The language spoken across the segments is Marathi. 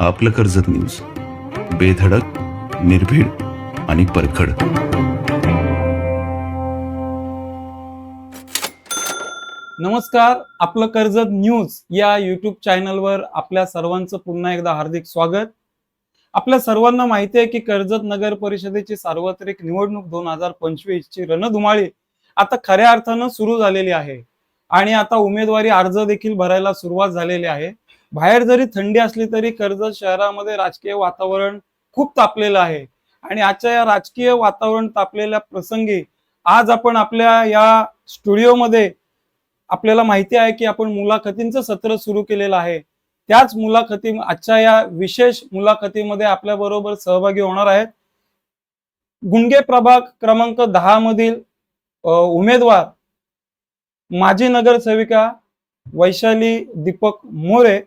आपलं कर्जत न्यूज बेधडक निर्भीड आणि परखड. नमस्कार आपलं कर्जत न्यूज या युट्यूब चॅनलवर आपल्या सर्वांचं पुन्हा एकदा हार्दिक स्वागत. आपल्या सर्वांना माहिती आहे की कर्जत नगर परिषदेची सार्वत्रिक निवडणूक दोन हजार पंचवीस ची रणधुमाळी आता खऱ्या अर्थानं सुरू झालेली आहे. आणि आता उमेदवारी अर्ज देखील भरायला सुरुवात झालेली आहे. बाहेर जरी थंडी असली तरी कर्जत शहरामध्ये राजकीय वातावरण खूप तापलेलं आहे. आणि आजच्या या राजकीय वातावरण तापलेल्या प्रसंगी आज आपण आपल्या या स्टुडिओमध्ये आपल्याला माहिती आहे की आपण मुलाखतींचं सत्र सुरू केलेलं आहे. त्याच मुलाखती आजच्या या विशेष मुलाखतीमध्ये आपल्या बरोबर सहभागी होणार आहेत. गुंगे प्रभाग क्रमांक दहा मधील उमेदवार माजी नगरसेविका वैशाली दीपक मोरे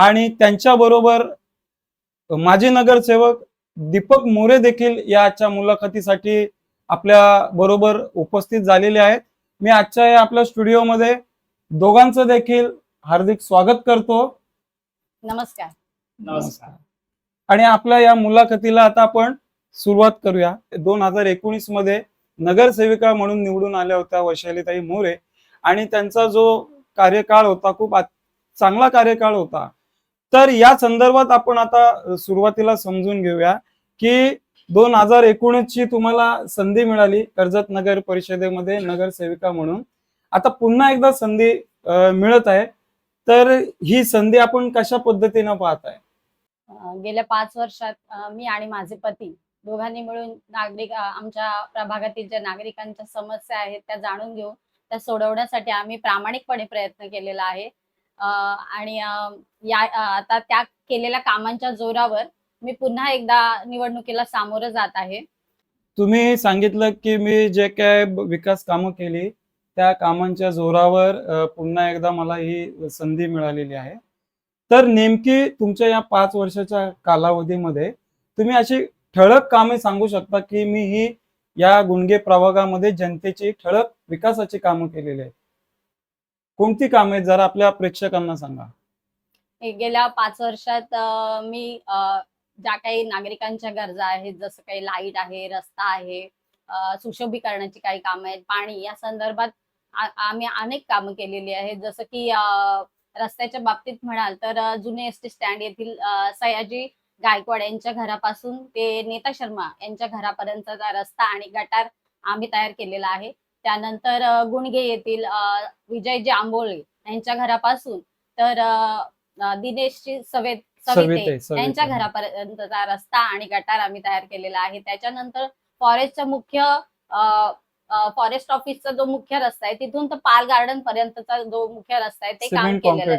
आणि त्यांच्या बरोबर माजी नगरसेवक दीपक मोरे देखील या आजच्या मुलाखतीसाठी आपल्या बरोबर उपस्थित झालेले आहेत. मी आजच्या या आपल्या स्टुडिओमध्ये दोघांचं देखील हार्दिक स्वागत करतो. नमस्कार. नमस्कार. आणि आपल्या या मुलाखतीला आता आपण सुरुवात करूया. दोन हजार एकोणीसमध्ये नगरसेविका म्हणून निवडून आल्या होत्या वैशालीताई मोरे. आणि त्यांचा जो कार्यकाळ होता खूप चांगला कार्यकाळ होता. तर या संदर्भात आपण आता सुरुवातीला समजून घेऊया की दोन हजार एकोणीस ची तुम्हाला संधी मिळाली कर्जत नगर परिषदेमध्ये नगरसेविका म्हणून. आता पुन्हा एकदा संधी मिळत आहे. तर ही संधी आपण कशा पद्धतीनं पाहताय? गेल्या पाच वर्षात मी आणि माझे पती दोघांनी मिळून नागरिक आमच्या प्रभागातील ज्या नागरिकांच्या समस्या आहेत त्या जाणून घेऊन त्या सोडवण्यासाठी आम्ही प्रामाणिकपणे प्रयत्न केलेला आहे. आणि या आता त्या केलेल्या कामांच्या जोरावर मी पुन्हा एकदा निवडणुकीला सामोरं जात आहे. तुम्ही सांगितलं की मी जे काय विकास कामं केली त्या कामांच्या जोरावर पुन्हा एकदा मला ही संधी मिळालेली आहे. तर नेमकी तुमच्या या पाच वर्षाच्या कालावधीमध्ये तुम्ही अशी ठळक कामे सांगू शकता की मी ही या गुणगे प्रभागामध्ये जनतेची ठळक विकासाची कामं केलेली आहेत. कोणती कामे जरा आपल्या प्रेक्षकांना सांगा. गेल्या पाच वर्षात अं, मी अं, ज्या काही नागरिकांच्या गरजा आहेत जसं काही लाइट आहे रस्ता आहे अं, सुशोभीकरणाची काही कामं आहेत पाणी या संदर्भात आ- आम्ही अनेक कामं केलेली आहेत. जसं की अं, रस्त्याच्या बाबतीत म्हणाल तर अं, जुने एस टी स्टँड येथील अं, सयाजी गायकवाड यांच्या घरापासून ते नेता शर्मा यांच्या घरापर्यंतचा रस्ता आणि गटार आम्ही तयार केलेला आहे. त्यानंतर गुणगे येथील अं, विजयजी आंबोळे यांच्या घरापासून तर दिनेशजी सवेत सविते. यांच्या घरापर्यंतचा रस्ता आणि गटार आम्ही तयार केलेला आहे. त्याच्यानंतर फॉरेस्टचा मुख्य फॉरेस्ट ऑफिसचा जो मुख्य रस्ता आहे तिथून तर पाल गार्डन पर्यंतचा जो मुख्य रस्ता आहे ते काम केलेलं आहे.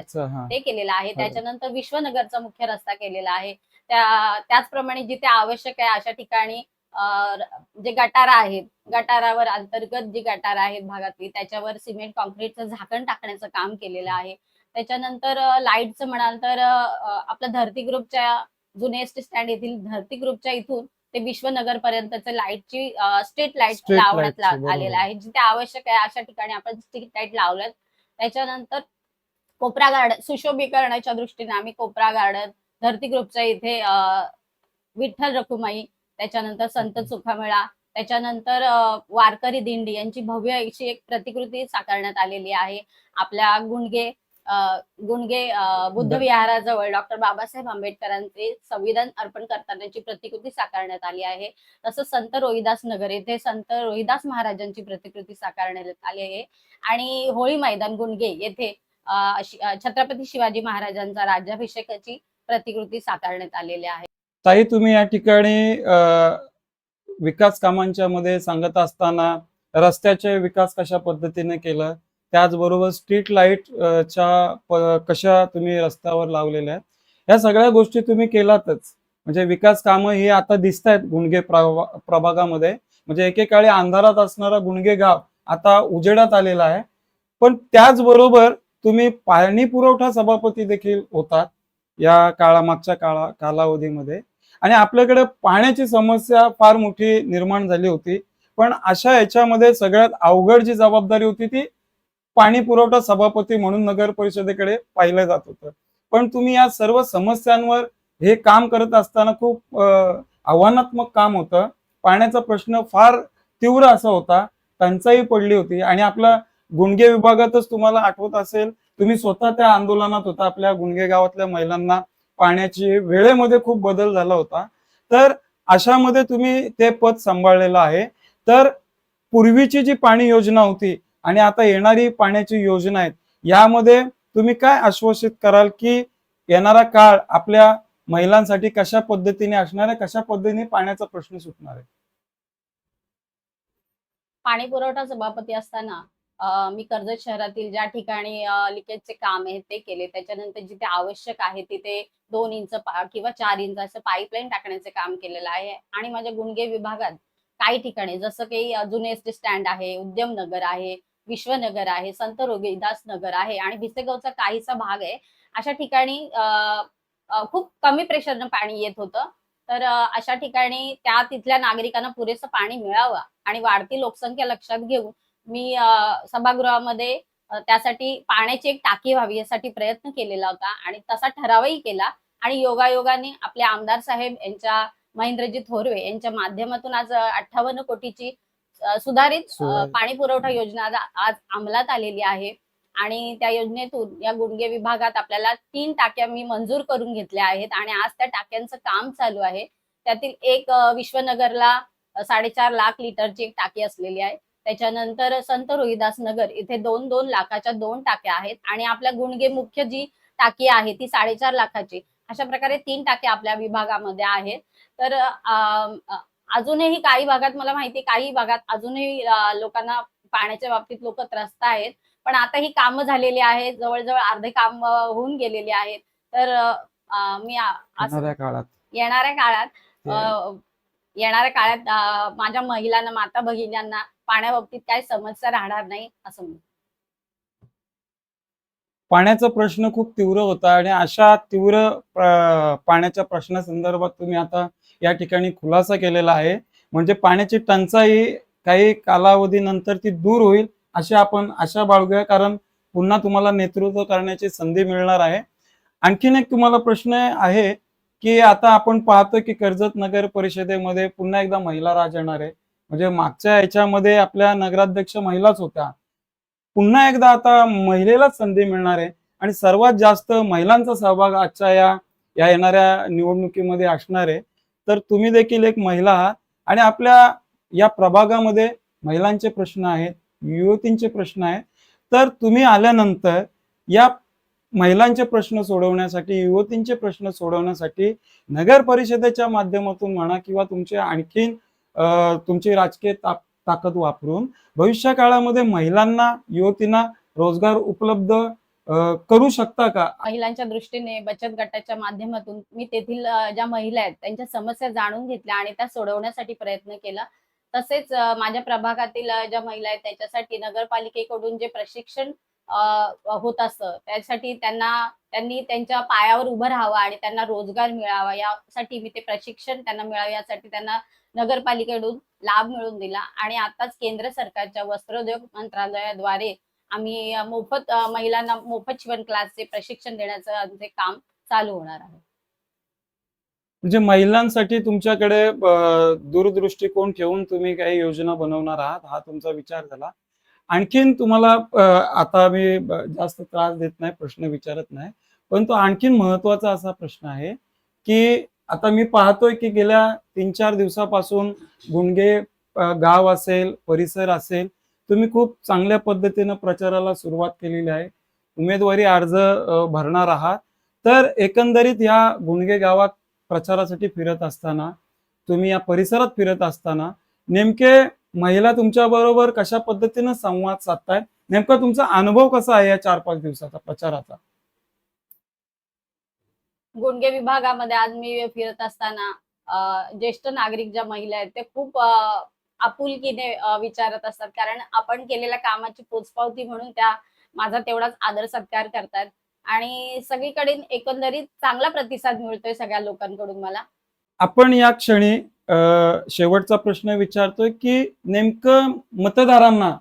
ते केलेलं आहे. त्याच्यानंतर विश्वनगरचा मुख्य रस्ता केलेला आहे. त्या त्याचप्रमाणे जिथे आवश्यक आहे अशा ठिकाणी जे गटारा आहेत गटारावर अंतर्गत जी गटार आहेत भागातली त्याच्यावर सिमेंट कॉन्क्रीटचं झाकण टाकण्याचं काम केलेलं आहे. त्याच्यानंतर लाईटचं म्हणाल तर अं, आपलं धरती ग्रुपच्या जुने एस टी स्टँड येथील धरती ग्रुपच्या इथून ते विश्वनगर पर्यंतचं लाईटची स्ट्रीट लाइट लावण्यात. आलेलं आहे. जिथे आवश्यक आहे अशा ठिकाणी आपण स्ट्रीट लाइट लावल्यात. त्याच्यानंतर कोपरा गार्डन सुशोभीकरणाच्या दृष्टीने आम्ही कोपरा गार्डन धरती ग्रुपच्या इथे विठ्ठल रखुमाई त्याच्यानंतर संत सुखामेळा त्याच्यानंतर वारकरी दिंडी यांची भव्य अशी एक प्रतिकृती साकारण्यात आलेली आहे. आपल्या गुणगे अं, बुद्ध विहाराजवळ डॉक्टर बाबासाहेब आंबेडकरांचे संविधान अर्पण करतानाची प्रतिकृती साकारण्यात आली आहे. तसंच संत रोहिदास नगर येथे संत रोहिदास महाराजांची प्रतिकृती साकारण्यात आली आहे. आणि होळी मैदान गुणगे येथे छत्रपती शिवाजी महाराजांचा राज्याभिषेकाची प्रतिकृती साकारण्यात आलेली आहे. ताई तुम्ही या ठिकाणी विकास कामांच्या मध्ये सांगत असताना रस्त्याचे विकास कशा पद्धतीने केलं? त्याचबरोबर स्ट्रीट लाइट च्या कशा तुम्ही रस्त्यावर लावलेल्या आहेत? या सगळ्या गोष्टी तुम्ही केलातच. म्हणजे विकास कामं ही आता दिसत आहेत गुणगे प्रभा- प्रभागामध्ये. म्हणजे एकेकाळी अंधारात असणारा गुणगे गाव आता उजेडात आलेला आहे. पण त्याचबरोबर तुम्ही पाणी पुरवठा सभापती देखील होतात या काळा मागच्या काळा कालावधीमध्ये. आणि आपल्याकडे पाण्याची समस्या फार मोठी निर्माण झाली होती. पण अशा याच्यामध्ये सगळ्यात अवघड जी जबाबदारी होती ती पाणी पुरवठा सभापती म्हणून नगर परिषदेकडे पाहिलं जात होतं. पण तुम्ही या सर्व समस्यांवर हे काम करत असताना खूप आव्हानात्मक काम होतं. पाण्याचा प्रश्न फार तीव्र असा होता. टंचाई पडली होती आणि आपला गुणगे विभागातच तुम्हाला आठवत असेल तुम्ही स्वतः त्या आंदोलनात होता आपल्या गुणगे गावातल्या महिलांना. पाण्याची वेळेमध्ये खूप बदल झाला होता. तर अशामध्ये तुम्ही ते पद सांभाळलेलं आहे. तर पूर्वीची जी पाणी योजना होती आणि आता येणारी पाण्याची योजना आहेत यामध्ये तुम्ही काय आश्वासित कराल की येणारा काळ आपल्या महिलांसाठी कशा पद्धतीने असणार आहे कशा पद्धतीने पाण्याचा प्रश्न सुटणार आहे? पाणी पुरवठा सभापती असताना मी कर्जत शहरातील ज्या ठिकाणी लिकेजचे काम आहे ते केले. त्याच्यानंतर जिथे आवश्यक आहे तिथे दोन इंच किंवा चार इंच असं पाईपलाईन टाकण्याचे काम केलेलं आहे. आणि माझ्या गुणगे विभागात काही ठिकाणी जसं काही जुने एस टी स्टँड आहे उद्यम नगर आहे विश्वनगर आहे संत रोगीदास नगर आहे आणि भिसेगावचा काहीसा भाग आहे. अशा ठिकाणी खूप कमी प्रेशरनं पाणी येत होतं. तर अशा ठिकाणी त्या तिथल्या नागरिकांना पुरेसं पाणी मिळावं आणि वाढती लोकसंख्या लक्षात घेऊन मी सभागृहामध्ये त्यासाठी पाण्याची एक टाकी व्हावी यासाठी प्रयत्न केलेला होता आणि तसा ठरावही केला आणि योगायोगाने आपले आमदार साहेब यांच्या महेंद्रजी थोरवे यांच्या माध्यमातून आज अठ्ठावन्न कोटीची सुधारित. पाणी पुरवठा योजना आज- अंमलात आलेली आहे आणि त्या योजनेतून या गुडगे विभागात आपल्याला तीन टाक्या मी मंजूर करून घेतल्या आहेत आणि आज त्या टाक्यांचं काम चालू आहे त्यातील एक विश्वनगरला साडेचार लाख लिटरची एक टाकी असलेली आहे त्याच्यानंतर संत रोहिदास नगर इथे दोन दोन लाखाच्या दोन टाक्या आहेत. आणि आपल्या गुणगे मुख्य जी टाकी आहे ती साडेचार लाखाची. अशा प्रकारे तीन टाक्या आपल्या विभागामध्ये आहेत. तर अजूनही काही भागात मला माहिती काही भागात अजूनही लोकांना पाण्याच्या बाबतीत लोक त्रस्त आहेत. पण आता ही कामं झालेली आहेत. जवळजवळ अर्धे काम होऊन गेलेली आहेत. तर मी येणाऱ्या काळात. येणाऱ्या काळात माझ्या महिलांना माता भगिनींना पाण्याबाबतीत काही समस्या राहणार नाही असं पाण्याचा प्रश्न खूप तीव्र होता आणि अशा तीव्र पाण्याच्या प्रश्नासंदर्भात तुम्ही आता या ठिकाणी खुलासा केलेला आहे. म्हणजे पाण्याची टंचाई काही कालावधीनंतर ती दूर होईल अशी आपण आशा बाळगूया. कारण पुन्हा तुम्हाला नेतृत्व करण्याची संधी मिळणार आहे. आणखीन एक तुम्हाला प्रश्न आहे की आता आपण पाहतो की कर्जत नगर परिषदेमध्ये पुन्हा एकदा महिला राज येणार आहे. म्हणजे मागच्या याच्यामध्ये आपल्या नगराध्यक्ष महिलाच होत्या. पुन्हा एकदा आता महिलेलाच संधी मिळणार आहे. आणि सर्वात जास्त महिलांचा सहभाग आजच्या या या येणाऱ्या निवडणुकीमध्ये असणार आहे. तर तुम्ही देखील एक महिला आहात. आणि आपल्या या प्रभागामध्ये महिलांचे प्रश्न आहेत युवतींचे प्रश्न आहेत. तर तुम्ही आल्यानंतर या महिलांचे प्रश्न सोडवण्यासाठी युवतींचे प्रश्न सोडवण्यासाठी नगर परिषदेच्या माध्यमातून म्हणा किंवा तुमचे आणखीन तुमची राजकीय ताप ताकद वापरून भविष्य काळामध्ये महिलांना युवतींना रोजगार उपलब्ध करू शकता का? महिलांच्या दृष्टीने बचत गटाच्या माध्यमातून मी तेथील ज्या महिला आहेत त्यांच्या समस्या जाणून घेतल्या आणि त्या सोडवण्यासाठी प्रयत्न केला. तसेच माझ्या प्रभागातील ज्या महिला आहेत त्याच्यासाठी नगरपालिकेकडून जे प्रशिक्षण होत असतं. त्यासाठी त्यांना त्यांनी त्यांच्या पायावर उभं राहावं आणि त्यांना रोजगार मिळावा. यासाठी मी ते प्रशिक्षण त्यांना मिळावं. यासाठी त्यांना नगरपालिकेकडून लाभ मिळवून दिला. आणि आताच केंद्र सरकारच्या वस्त्रोद्योग मंत्रालयाद्वारे आम्ही मोफत महिलांना मोफत शिवण क्लासचे प्रशिक्षण देण्याचं आमचे काम चालू होणार आहे. म्हणजे महिलांसाठी तुमच्याकडे दूरदृष्टिकोन ठेवून तुम्ही काही योजना बनवणार आहात? हा तुमचा विचार झाला. आणखीन तुम्हाला आता मी जास्त त्रास देत नाही प्रश्न विचारत नाही परंतु आणखीन महत्त्वाचा असा प्रश्न आहे की आता मी पाहतोय की गेल्या तीन चार दिवसापासून गुणगे गाव असेल परिसर असेल तुम्ही खूप चांगल्या पद्धतीनं प्रचाराला सुरुवात केलेली आहे. उमेदवारी अर्ज भरणार आहात. तर एकंदरीत या गुणगे गावात प्रचारासाठी फिरत असताना तुम्ही या परिसरात फिरत असताना नेमके महिला तुमच्या बरोबर कशा पद्धतीनं संवाद साधताय नेमका तुमचा अनुभव कसा आहे या चार पाच दिवसाचा प्रचाराचा? गुणगे विभागामध्ये आज मी फिरत असताना ज्येष्ठ नागरिक ज्या महिला आहेत ते खूप आपुलकीने विचारत असतात. कारण आपण केलेल्या कामाची पोचपावती म्हणून त्या माझा तेवढाच आदर सत्कार करतात. आणि सगळीकडे एकंदरीत चांगला प्रतिसाद मिळतोय सगळ्या लोकांकडून मला. आपण या क्षणी शेवटचा प्रश्न विचारतोय की नेमकं मतदारांना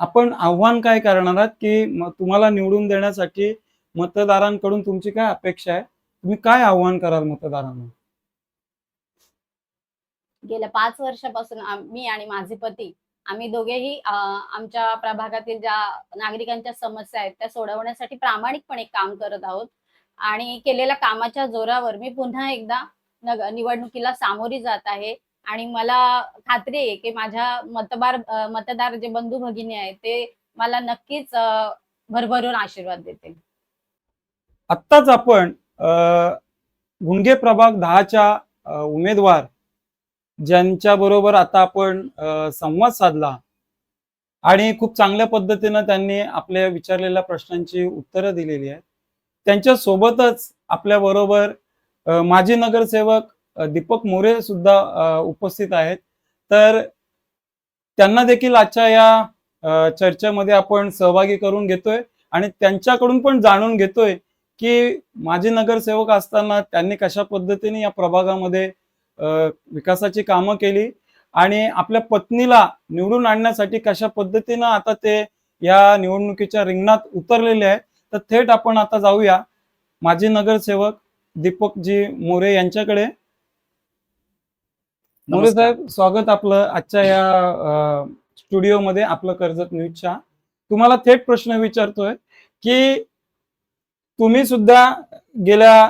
आपण आव्हान काय करणार आहात? की तुम्हाला निवडून देण्यासाठी मतदारांकडून तुमची काय अपेक्षा आहे? तुम्ही काय आव्हान कराल मतदारांना? गेल्या पाच वर्षापासून मी आणि माझे पती आम्ही दोघेही आमच्या प्रभागातील ज्या नागरिकांच्या समस्या आहेत त्या सोडवण्यासाठी प्रामाणिकपणे काम करत आहोत. आणि केलेल्या कामाच्या जोरावर मी पुन्हा एकदा निवडणुकीला सामोरी जात आहे. आणि मला खात्री आहे की माझ्या मतदार मतदार जे बंधू भगिनी आहेत ते मला नक्कीच भरभरून आशीर्वाद देते आत्ताच आपण गुंगे प्रभाग दहाच्या उमेदवार ज्यांच्या बरोबर आता आपण संवाद साधला आणि खूप चांगल्या पद्धतीनं त्यांनी आपल्या विचारलेल्या प्रश्नांची उत्तरं दिलेली आहेत. त्यांच्या सोबतच आपल्या बरोबर माजी नगरसेवक दीपक मोरे सुद्धा उपस्थित आहेत. तर त्यांना देखील आजच्या या चर्चेमध्ये आपण सहभागी करून घेतोय आणि त्यांच्याकडून पण जाणून घेतोय की माजी नगरसेवक असताना त्यांनी कशा पद्धतीने या प्रभागामध्ये विकासाची कामं केली आणि आपल्या पत्नीला निवडून आणण्यासाठी कशा पद्धतीनं आता ते या निवडणुकीच्या रिंगणात उतरलेले आहेत. तर थेट आपण आता जाऊया माजी नगरसेवक दीपकजी मोरे यांच्याकडे. मोरे. साहेब स्वागत आपलं आजच्या या स्टुडिओमध्ये आपलं कर्जत न्यूजच्या. तुम्हाला थेट प्रश्न विचारतोय की तुम्ही सुद्धा गेल्या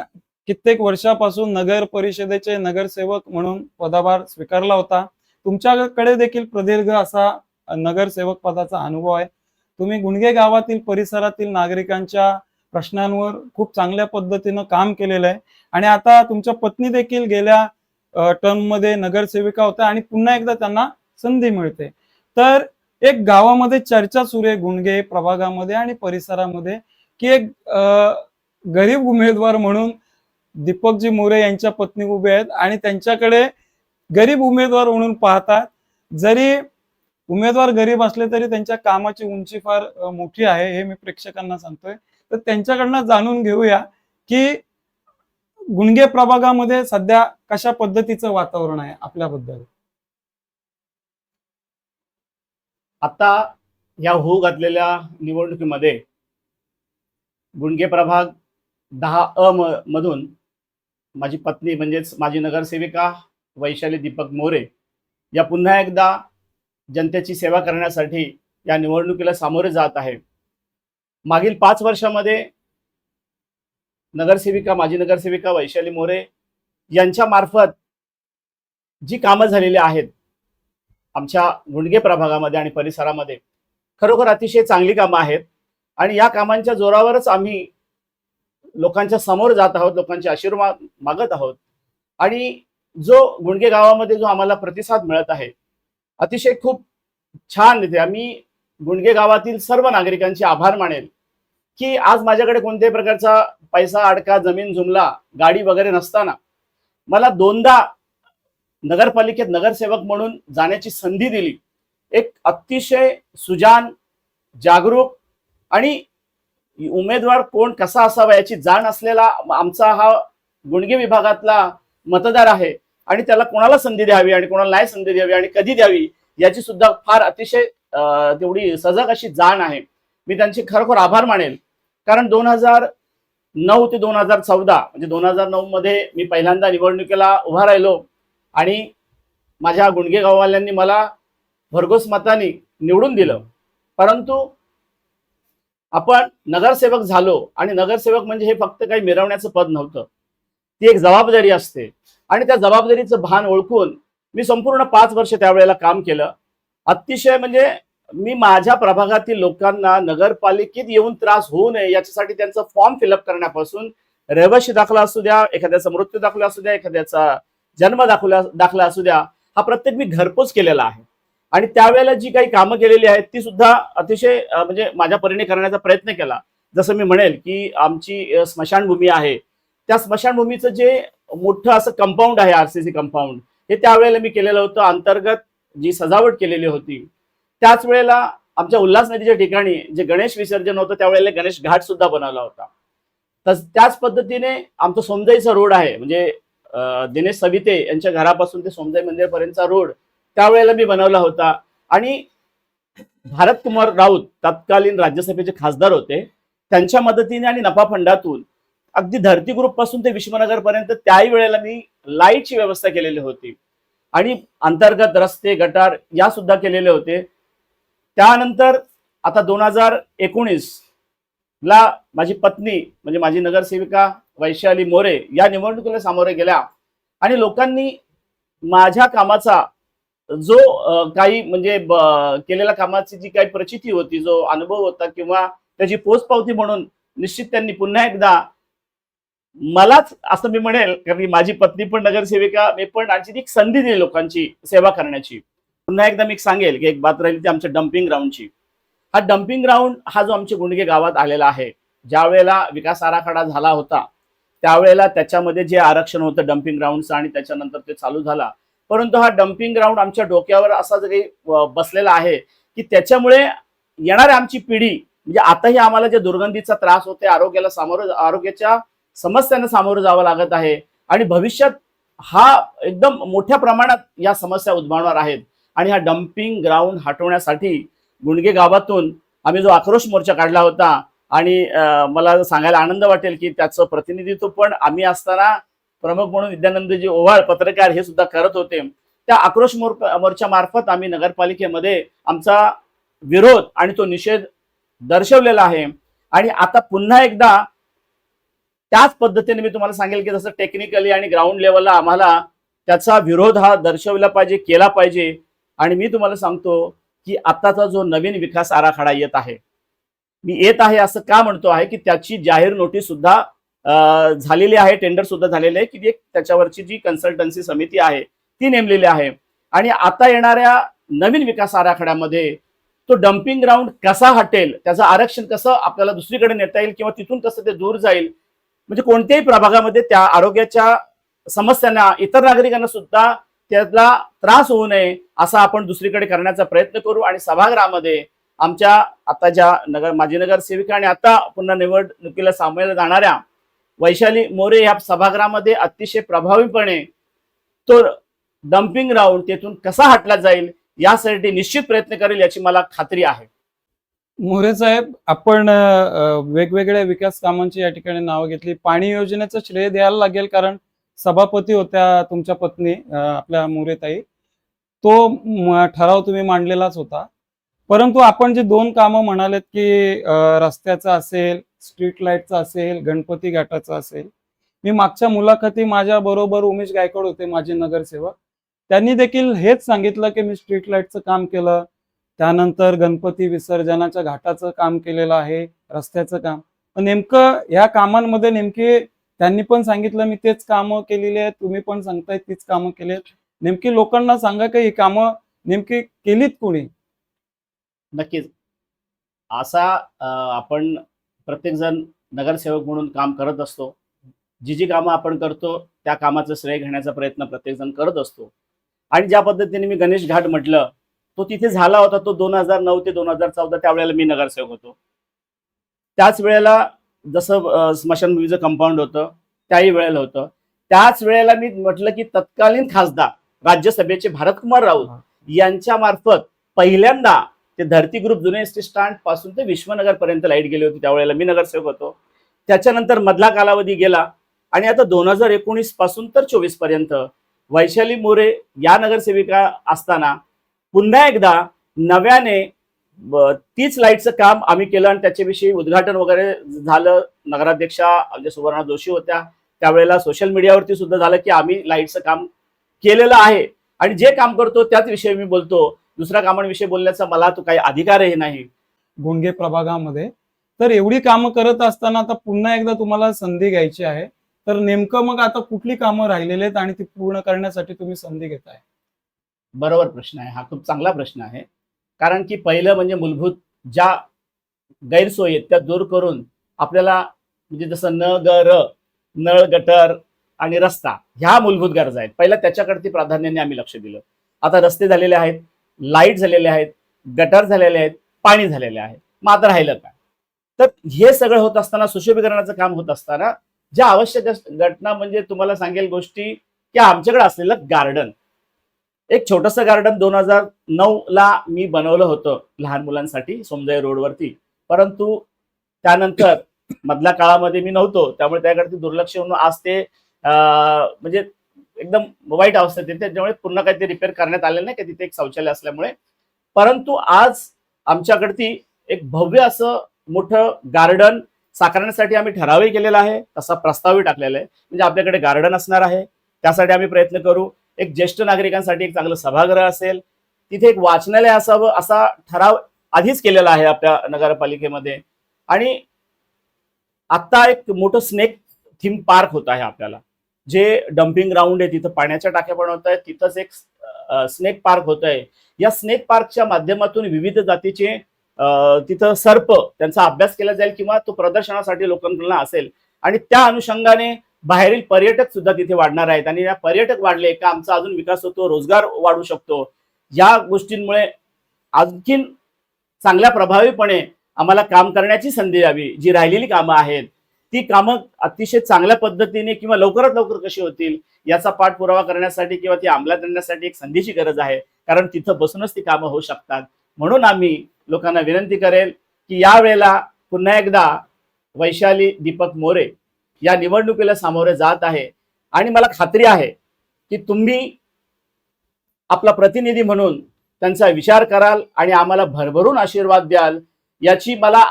कित्येक वर्षापासून नगर परिषदेचे नगरसेवक म्हणून पदभार स्वीकारला होता. तुमच्याकडे देखील प्रदीर्घ असा नगरसेवक पदाचा अनुभव आहे. तुम्ही गुणगे गावातील परिसरातील नागरिकांच्या प्रश्नांवर खूप चांगल्या पद्धतीनं काम केलेलं आहे. आणि आता तुमच्या पत्नी देखील गेल्या टर्ममध्ये नगरसेविका होत्या आणि पुन्हा एकदा त्यांना संधी मिळते. तर एक गावामध्ये चर्चा सुरू आहे गुणगे प्रभागामध्ये आणि परिसरामध्ये की एक गरीब उमेदवार म्हणून दीपकजी मोरे यांच्या पत्नी उभे आहेत आणि त्यांच्याकडे गरीब उमेदवार म्हणून पाहतात. जरी उमेदवार गरीब असले तरी त्यांच्या कामाची उंची फार मोठी आहे हे मी प्रेक्षकांना सांगतोय. तर त्यांच्याकडनं जाणून घेऊया की गुणगे प्रभागामध्ये सध्या कशा पद्धतीचं वातावरण आहे आपल्याबद्दल? आता या होऊ घातलेल्या निवडणुकीमध्ये गुणगे प्रभाग दहा अ म मधून माझी पत्नी म्हणजेच माझी नगरसेविका वैशाली दीपक मोरे या पुन्हा एकदा जनतेची सेवा करण्यासाठी या निवडणुकीला सामोरे जात आहे मागील पाच वर्षामध्ये नगरसेविका माजी नगरसेविका वैशाली मोरे यांच्या मार्फत जी कामं झालेली आहेत आमच्या गुंडगे प्रभागामध्ये आणि परिसरामध्ये खरोखर अतिशय चांगली कामं आहेत. आणि या कामांच्या जोरावरच आम्ही लोकांच्या समोर जात आहोत लोकांचे आशीर्वाद मागत आहोत. आणि जो गुंडगे गावामध्ये जो आम्हाला प्रतिसाद मिळत आहे अतिशय खूप छान इथे आम्ही गुंडगे गावातील सर्व नागरिकांचे आभार मानेल की आज माझ्याकडे कोणत्याही प्रकारचा पैसा अडका जमीन जुमला गाडी वगैरे नसताना मला दोनदा नगरपालिकेत नगरसेवक म्हणून जाण्याची संधी दिली. एक अतिशय सुजान जागरूक आणि उमेदवार कोण कसा असावा याची जाण असलेला आमचा हा गुणगे विभागातला मतदार आहे आणि त्याला कोणाला संधी द्यावी आणि कोणाला नाही संधी द्यावी आणि कधी द्यावी याची सुद्धा फार अतिशय तेवढी सजग अशी जाण आहे. मी त्यांचे खरोखर आभार मानेल कारण दोन हजार नऊ ते दोन हजार चौदा म्हणजे दोन हजार नऊ मध्ये मी पहिल्यांदा निवडणुकीला उभा राहिलो आणि माझ्या गुणगे गाववाल्यांनी मला भरघोस मताने निवडून दिलं. परंतु आपण नगरसेवक झालो आणि नगरसेवक म्हणजे हे फक्त काही मिरवण्याचं पद नव्हतं. ती एक जबाबदारी असते. आणि त्या जबाबदारीचं भान ओळखून मी संपूर्ण पाच वर्ष त्यावेळेला काम केलं. अतिशय म्हणजे मी माझ्या प्रभागातील लोकांना नगरपालिकेत येऊन त्रास होऊ नये याच्यासाठी त्यांचा फॉर्म फिलअप करण्यापासून रहिवाशी दाखला असू द्या एखाद्याचा मृत्यू दाखला असू द्या एखाद्याचा जन्म दाखला दाखला असू द्या हा प्रत्येक मी घरपोच केलेला आहे. आणि त्यावेळेला जी काही कामं केलेली आहेत ती सुद्धा अतिशय म्हणजे माझ्या परीने करण्याचा प्रयत्न केला. जसं मी म्हणेल की आमची स्मशानभूमी आहे. त्या स्मशानभूमीचं जे मोठं असं कंपाऊंड आहे आरसीसी कंपाऊंड हे त्यावेळेला मी केलेलं होतं. अंतर्गत जी सजावट केलेली होती त्याच वेळेला आमच्या उल्हास नदीच्या ठिकाणी जे गणेश विसर्जन होतं त्यावेळेला गणेश घाट सुद्धा बनवला होता. तस त्याच पद्धतीने आमचं सोमजाईचा रोड आहे म्हणजे दिनेश सविते यांच्या घरापासून ते सोमजाई मंदिरपर्यंतचा रोड त्यावेळेला मी बनवला होता. आणि भारत कुमार राऊत तत्कालीन राज्यसभेचे खासदार होते. त्यांच्या मदतीने आणि नफा फंडातून अगदी धरती ग्रुपपासून ते विश्वनगर पर्यंत त्याही वेळेला मी लाईटची व्यवस्था केलेली होती. आणि अंतर्गत रस्ते गटार या सुद्धा केलेले होते. त्यानंतर आता दोन हजार एकोणीस ला माझी पत्नी म्हणजे माझी नगरसेविका वैशाली मोरे या निवडणुकीला सामोरे गेल्या. आणि लोकांनी माझ्या कामाचा जो काही म्हणजे केलेल्या कामाची जी काही प्रचिती होती जो अनुभव होता किंवा त्याची पोचपावती म्हणून निश्चित त्यांनी पुन्हा एकदा मलाच असं मी म्हणेल कारण की माझी पत्नी पण नगरसेविका मी पण आणखी एक संधी दिली लोकांची सेवा करण्याची. पुन्हा एकदा मी सांगेल की एक बात राहिली ती आमच्या डम्पिंग ग्राउंडची हा डम्पिंग ग्राउंड हा जो आमच्या गुंडगे गावात आलेला आहे ज्या वेळेला विकास आराखडा झाला होता त्यावेळेला त्याच्यामध्ये जे आरक्षण होतं डम्पिंग ग्राउंडचं आणि त्याच्यानंतर ते चालू झाला. परंतु हा डम्पिंग ग्राउंड आमच्या डोक्यावर असा जरी बसलेला आहे की त्याच्यामुळे येणारी आमची पिढी म्हणजे आताही आम्हाला जे दुर्गंधीचा त्रास होते आरोग्याला सामोरं आरोग्याच्या समस्यांना सामोरं जावं लागत आहे. आणि भविष्यात हा एकदम मोठ्या प्रमाणात या समस्या उद्भवणार आहेत. आणि हा डम्पिंग ग्राउंड हटवण्यासाठी गुंडगे गावातून आम्ही जो आक्रोश मोर्चा काढला होता आणि मला सांगायला आनंद वाटेल की त्याचं प्रतिनिधित्व पण आम्ही असताना प्रमुख म्हणून विद्यानंदजी ओव्हाळ पत्रकार हे सुद्धा करत होते. त्या आक्रोश मोर मोर्चा मार्फत आम्ही नगरपालिकेमध्ये आमचा विरोध आणि तो निषेध दर्शवलेला आहे. आणि आता पुन्हा एकदा त्याच पद्धतीने मी तुम्हाला सांगेल की जसं टेक्निकली आणि ग्राउंड लेवलला आम्हाला त्याचा विरोध हा दर्शवला पाहिजे केला पाहिजे. आणि मी तुम्हाला सांगतो की आताचा जो नवीन विकास आराखडा येत आहे मी येत आहे असं का म्हणतो आहे की त्याची जाहीर नोटीस सुद्धा झालेली आहे टेंडर सुद्धा झालेले आहे की एक त्याच्यावरची जी कन्सल्टन्सी समिती आहे ती नेमलेली आहे. आणि आता येणाऱ्या नवीन विकास आराखड्यामध्ये तो डम्पिंग ग्राउंड कसा हटेल त्याचं आरक्षण कसं आपल्याला दुसरीकडे नेता येईल किंवा तिथून कसं ते दूर जाईल म्हणजे कोणत्याही प्रभागामध्ये त्या आरोग्याच्या समस्यांना इतर नागरिकांना सुद्धा त्यातला त्रास होऊ नये असा आपण दुसरीकडे करण्याचा प्रयत्न करू आणि सभागृहामध्ये आमच्या आता ज्या नगर माजी नगरसेविका आणि आता पुन्हा निवडणुकीला सामोऱ्या जाणाऱ्या वैशाली मोरे या सभागृहामध्ये अतिशय प्रभावीपणे तो डम्पिंग राऊंड तेथून कसा हटला जाईल यासाठी निश्चित प्रयत्न करेल याची मला खात्री आहे. मोरे साहेब आपण वेगवेगळ्या विकास कामांची या ठिकाणी नावं घेतली. पाणी योजनेचं श्रेय द्यायला लागेल कारण सभापती होत्या तुमच्या पत्नी आपल्या मोरेताई तो ठराव तुम्ही मांडलेलाच होता. परंतु आपण जे दोन कामं म्हणालेत की रस्त्याचं असेल स्ट्रीट लाईटचं असेल गणपती घाटाचं असेल. मी मागच्या मुलाखती माझ्या बरोबर उमेश गायकवाड होते माझे नगरसेवक. त्यांनी देखील हेच सांगितलं की मी स्ट्रीट लाईटचं काम केलं. त्यानंतर गणपती विसर्जनाच्या घाटाचं काम केलेलं आहे रस्त्याचं काम. पण नेमकं ह्या कामांमध्ये नेमके त्यांनी पण सांगितलं मी तेच कामं केलेली आहेत तुम्ही पण सांगताय तीच कामं केली आहेत. नेमकी लोकांना सांगा की ही कामं नेमकी केलीत कोणी? नक्कीच. असा आपण प्रत्येकजण नगरसेवक म्हणून काम करत असतो. जी जी कामं आपण करतो त्या कामाचं श्रेय घेण्याचा प्रयत्न प्रत्येकजण करत असतो. आणि ज्या पद्धतीने मी गणेश घाट म्हटलं तो तिथे झाला होता तो दोन हजार नऊ ते दोन हजार चौदा त्यावेळेला मी नगरसेवक होतो. त्याच वेळेला जसं अं, स्मशानभूमीचं कंपाऊंड होतं त्याही वेळेला होतं. त्याच वेळेला मी म्हटलं की तत्कालीन खासदार राज्यसभेचे भारतकुमार राऊत यांच्या मार्फत पहिल्यांदा ते धरती ग्रुप जुने एस टी स्टँडपासून ते विश्वनगर पर्यंत लाइट गेली होती त्यावेळेला मी नगरसेवक होतो. त्याच्यानंतर मधला कालावधी गेला आणि आता दोन हजार एकोणीसपासून तर चोवीसपर्यंत वैशाली मोरे या नगरसेविका असताना पुन्हा एकदा नव्याने तीच लाईटचं काम आम्ही केलं आणि त्याच्याविषयी उद्घाटन वगैरे झालं. नगराध्यक्षा म्हणजे सुवर्णा जोशी होत्या. त्यावेळेला सोशल मीडियावरती सुद्धा झालं की आम्ही लाईटचं काम केलेलं आहे. आणि जे काम करतो त्याच विषयी मी बोलतो. दुसऱ्या कामांविषयी बोलण्याचा मला तो काही अधिकारही नाही. गुणगे प्रभागामध्ये. तर एवढी कामं करत असताना आता पुन्हा एकदा तुम्हाला संधी घ्यायची आहे. तर नेमकं मग आता कुठली कामं राहिलेली आहेत आणि ती पूर्ण करण्यासाठी तुम्ही संधी घेताय? बरोबर प्रश्न आहे. हा खूप चांगला प्रश्न आहे. कारण की पहिलं म्हणजे मूलभूत ज्या गैरसोयी आहेत त्या दूर करून आपल्याला म्हणजे जसं न ग र नळ गटर आणि रस्ता ह्या मूलभूत गरजा आहेत. पहिल्या त्याच्याकडे प्राधान्याने आम्ही लक्ष दिलं. आता रस्ते झालेले आहेत लाइट झालेले आहेत गटर झालेले आहेत पाणी झालेले आहे. मग आता राहिलं काय? तर हे सगळं होत असताना सुशोभीकरणाचं काम होत असताना ज्या आवश्यक घटना म्हणजे तुम्हाला सांगेल गोष्टी की आमच्याकडे असलेलं गार्डन एक छोटंसं गार्डन दोन हजार नऊ ला मी बनवलं होतं लहान मुलांसाठी सोमदय रोडवरती परंतु त्यानंतर मधल्या काळामध्ये मी नव्हतो त्यामुळे त्याकडे दुर्लक्ष होऊन आज ते म्हणजे एकदम वाईट अवस्थेत त्याच्यामुळे पुन्हा काही ते रिपेअर करण्यात आलेलं नाही का? तिथे एक शौचालय असल्यामुळे. परंतु आज आमच्याकडे ती एक भव्य असं मोठं गार्डन साकारण्यासाठी आम्ही ठरावही केलेला आहे. तसा प्रस्तावही टाकलेला आहे. म्हणजे आपल्याकडे गार्डन असणार आहे. त्यासाठी आम्ही प्रयत्न करू. एक ज्येष्ठ नागरिकांसाठी एक चांगलं सभागृह असेल तिथे एक वाचनालय असावं असा ठराव आधीच केलेला आहे आपल्या नगरपालिकेमध्ये. आणि आता एक मोठं स्नेक थीम पार्क होत आहे आपल्याला जे डम्पिंग ग्राउंड आहे तिथं पाण्याच्या टाक्या बनवत आहेत तिथंच एक स्नेक पार्क होत आहे या स्नेक पार्कच्या माध्यमातून विविध जातीचे तिथं सर्प त्यांचा अभ्यास केला जाईल किंवा तो प्रदर्शनासाठी लोकांना असेल. आणि त्या अनुषंगाने बाहेरील पर्यटक सुद्धा तिथे वाढणार आहेत आणि या पर्यटक वाढले का आमचा अजून विकास होतो रोजगार वाढू शकतो या गोष्टींमुळे आणखीन चांगल्या प्रभावीपणे आम्हाला काम करण्याची संधी द्यावी जी राहिलेली कामं आहेत. ती कामं अतिशय चांगल्या पद्धतीने किंवा लवकरात लवकर कशी होतील याचा पाठपुरावा करण्यासाठी किंवा ती अंमलात आणण्यासाठी एक संधीची गरज आहे कारण तिथं बसूनच ती कामं होऊ शकतात. म्हणून आम्ही लोकांना विनंती करेल की यावेळेला पुन्हा एकदा वैशाली दीपक मोरे या निवडणुकीला सामोरे जात आहे. आणि मला खात्री आहे की तुम्ही आपला प्रतिनिधी म्हणून त्यांचा विचार कराल आणि आम्हाला भरभरून आशीर्वाद द्याल याची मला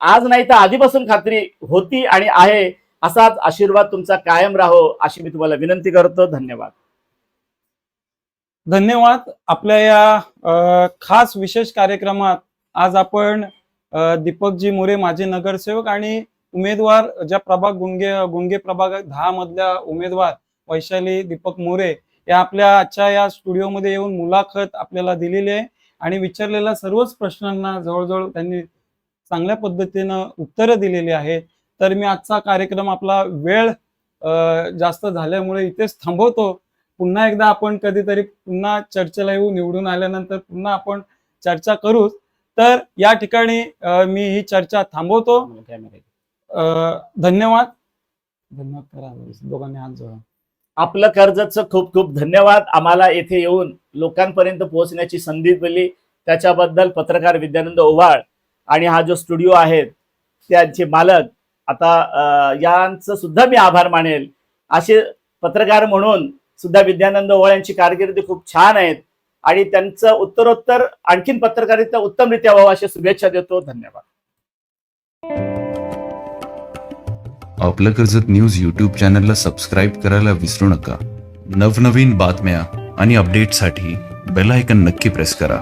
आज नाही तर आधीपासून खात्री होती आणि आहे. असाच आशीर्वाद तुमचा कायम राहो अशी मी तुम्हाला विनंती करतो. धन्यवाद. धन्यवाद. आपल्या या खास विशेष कार्यक्रमात आज आपण दीपकजी मोरे माजी नगरसेवक आणि उमेदवार ज्या प्रभाग गुंगे गुंगे प्रभाग दहा मधल्या उमेदवार वैशाली दीपक मोरे या आपल्या आजच्या या स्टुडिओमध्ये येऊन मुलाखत आपल्याला दिलेली आहे. आणि विचारलेल्या सर्वच प्रश्नांना जवळजवळ त्यांनी चांगल्या पद्धतीनं उत्तरं दिलेली आहेत. तर मी आजचा कार्यक्रम आपला वेळ जास्त झाल्यामुळे इथेच थांबवतो. पुन्हा एकदा आपण कधीतरी पुन्हा चर्चेला येऊ निवडून आल्यानंतर पुन्हा आपण चर्चा करूच. तर या ठिकाणी मी ही चर्चा थांबवतो. धन्यवाद. धन्यवाद करा दोघांनी हात जोडा. आपलं कर्जतचं खूप खूप धन्यवाद. आम्हाला येथे येऊन लोकांपर्यंत पोहोचण्याची संधी दिली. त्याच्याबद्दल पत्रकार विद्यानंद ओव्हाळ आणि हा जो स्टुडिओ आहे त्यांचे मालक आता यांचं सुद्धा मी आभार मानेल. असे पत्रकार म्हणून सुद्धा विद्यानंद ओवाळ यांची कारकिर्दी खूप छान आहेत आणि त्यांचं उत्तरोत्तर आणखीन पत्रकारिता उत्तमरित्या व्हावं अशा शुभेच्छा देतो. धन्यवाद. आपलं कर्जत न्यूज यूट्यूब चॅनलला सबस्क्राईब करायला विसरू नका. नवनवीन बातम्या आणि अपडेटसाठी बेल आयकन नक्की प्रेस करा.